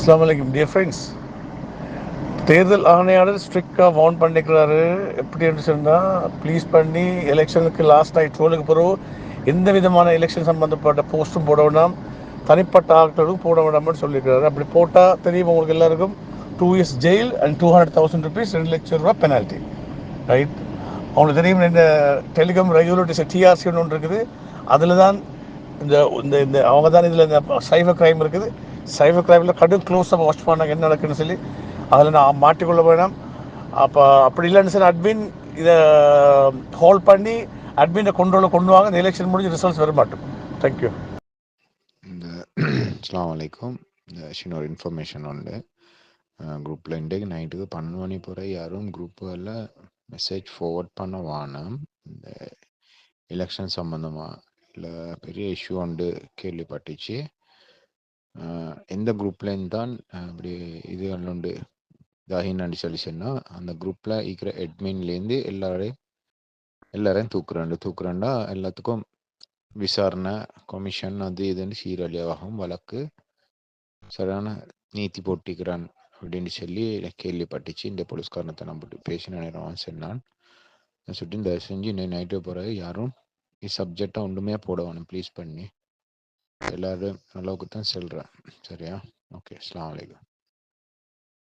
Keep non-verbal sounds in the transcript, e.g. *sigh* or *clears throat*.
அஸ்லாம் வலைக்கம் dear friends தேர்தல் ஆணையாளர் ஸ்ட்ரிக்டாக வார்ன் பண்ணிக்கிறாரு. எப்படி என்று சொன்னால் ப்ளீஸ் பண்ணி எலெக்ஷனுக்கு லாஸ்ட் நைட் ட்ரோலுக்கு பிறகு எந்த விதமான எலெக்ஷன் சம்மந்தப்பட்ட போஸ்ட்டும் போட வேண்டாம். தனிப்பட்ட ஆட்களும் போட வேண்டாம்னு சொல்லியிருக்கிறாரு. அப்படி போட்டால் தெரியும் உங்களுக்கு எல்லாருக்கும் two years jail and two hundred thousand rupees ரெண்டு லட்சம் ரூபா பெனால்ட்டி ரைட் அவங்களுக்கு தெரியும் இந்த டெலிகாம் ரெகுலேட்டர்ஸ் டிஆர்சின்னு ஒன்று இருக்குது. அதில் தான் இந்த இந்த இந்த அவங்க தான் இதில் இந்த சைபர் கிரைம் இருக்குது. சைபர் கிரைமில் கடும் க்ளோஸாக வாட்ச் பண்ணாங்க. என்ன நடக்குன்னு சொல்லி அதில் நான் மாட்டிக்கொள்ள வேணாம். அப்போ அப்படி இல்லைன்னு சொல்லி அட்மின் இதை ஹோல்ட் பண்ணி அட்மினை கொண்டு கொண்டு வாங்க. இந்த எலெக்ஷன் முடிஞ்சு ரிசல்ட்ஸ் வர மாட்டோம். தேங்க்யூ இந்த *clears throat* அஸ்லாம் வலைக்கும் இந்த சின்ன ஒரு இன்ஃபர்மேஷன் உண்டு. குரூப்பில் இன்றைக்கு நைட்டுக்கு பன்னெண்டு மணி போகிற யாரும் குரூப்புகளில் மெசேஜ் ஃபார்வர்ட் பண்ண வானம் இந்த எலெக்ஷன் சம்மந்தமாக இல்லை பெரிய இஷ்யூ உண்டு கேள்விப்பட்டுச்சு. எந்த குரூப்லேருந்து தான் அப்படி இப்படி இதுகள் உண்டு. தாஹின்னு சொல்லி சொன்னால் அந்த குரூப்பில் இருக்கிற அட்மின்லேருந்து எல்லாரையும் எல்லாரையும் தூக்குறாண்டு தூக்குறாண்டா எல்லாத்துக்கும் விசாரணை கமிஷன் அது இதுன்னு சீரழியாகும் வழக்கு சரியான நீதி போட்டிக்கிறான் அப்படின்னு சொல்லி கேள்விப்பட்டுச்சு. இந்த போலீஸ்காரனத்தை நம்ம பேசின நேரம் சொன்னான் சுட்டி தயவு செஞ்சு இன்னைக்கு நைட்டு போகிற யாரும் இது சப்ஜெக்டாக ஒன்றுமே போட வேணும். ப்ளீஸ் பண்ணி. எல்லாரும் அளவுக்கு தான் சொல்கிறேன் சரியா? ஓகே அஸ்லாம் வலைக்கம்